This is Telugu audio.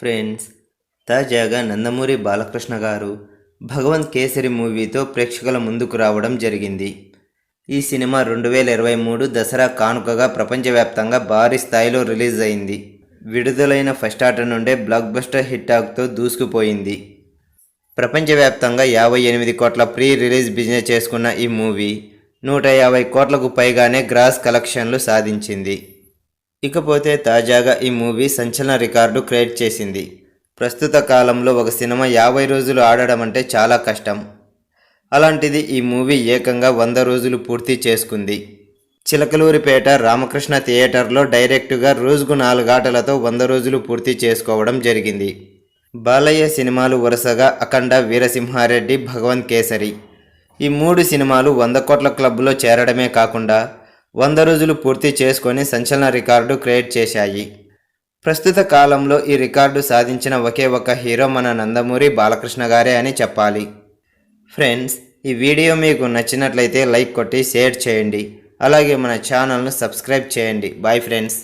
ఫ్రెండ్స్ తాజాగా నందమూరి బాలకృష్ణ గారు భగవంత్ కేసరి మూవీతో ప్రేక్షకుల ముందుకు రావడం జరిగింది. ఈ సినిమా రెండు వేల ఇరవై మూడు దసరా కానుకగా ప్రపంచవ్యాప్తంగా భారీ స్థాయిలో రిలీజ్ అయింది. విడుదలైన ఫస్ట్ ఆట నుండే బ్లాక్ బస్టర్ హిట్టాక్తో దూసుకుపోయింది. ప్రపంచవ్యాప్తంగా యాభై ఎనిమిది కోట్ల ప్రీ రిలీజ్ బిజినెస్ చేసుకున్న ఈ మూవీ నూట యాభై కోట్లకు పైగానే గ్రాస్ కలెక్షన్లు సాధించింది. ఇకపోతే తాజాగా ఈ మూవీ సంచలన రికార్డు క్రియేట్ చేసింది. ప్రస్తుత కాలంలో ఒక సినిమా యాభై రోజులు ఆడడం అంటే చాలా కష్టం. అలాంటిది ఈ మూవీ ఏకంగా వంద రోజులు పూర్తి చేసుకుంది. చిలకలూరిపేట రామకృష్ణ థియేటర్లో డైరెక్టుగా రోజుకు నాలుగాటలతో వంద రోజులు పూర్తి చేసుకోవడం జరిగింది. బాలయ్య సినిమాలు వరుసగా అఖండ వీరసింహారెడ్డి భగవంత్ కేసరి. ఈ మూడు సినిమాలు వంద కోట్ల క్లబ్లో చేరడమే కాకుండా వంద రోజులు పూర్తి చేసుకొని సంచలన రికార్డు క్రియేట్ చేశాయి. ప్రస్తుత కాలంలో ఈ రికార్డు సాధించిన ఒకే ఒక హీరో మన నందమూరి బాలకృష్ణ గారే అని చెప్పాలి. ఫ్రెండ్స్ ఈ వీడియో మీకు నచ్చినట్లయితే లైక్ కొట్టి షేర్ చేయండి. అలాగే మన ఛానల్ను సబ్స్క్రైబ్ చేయండి. Bye friends.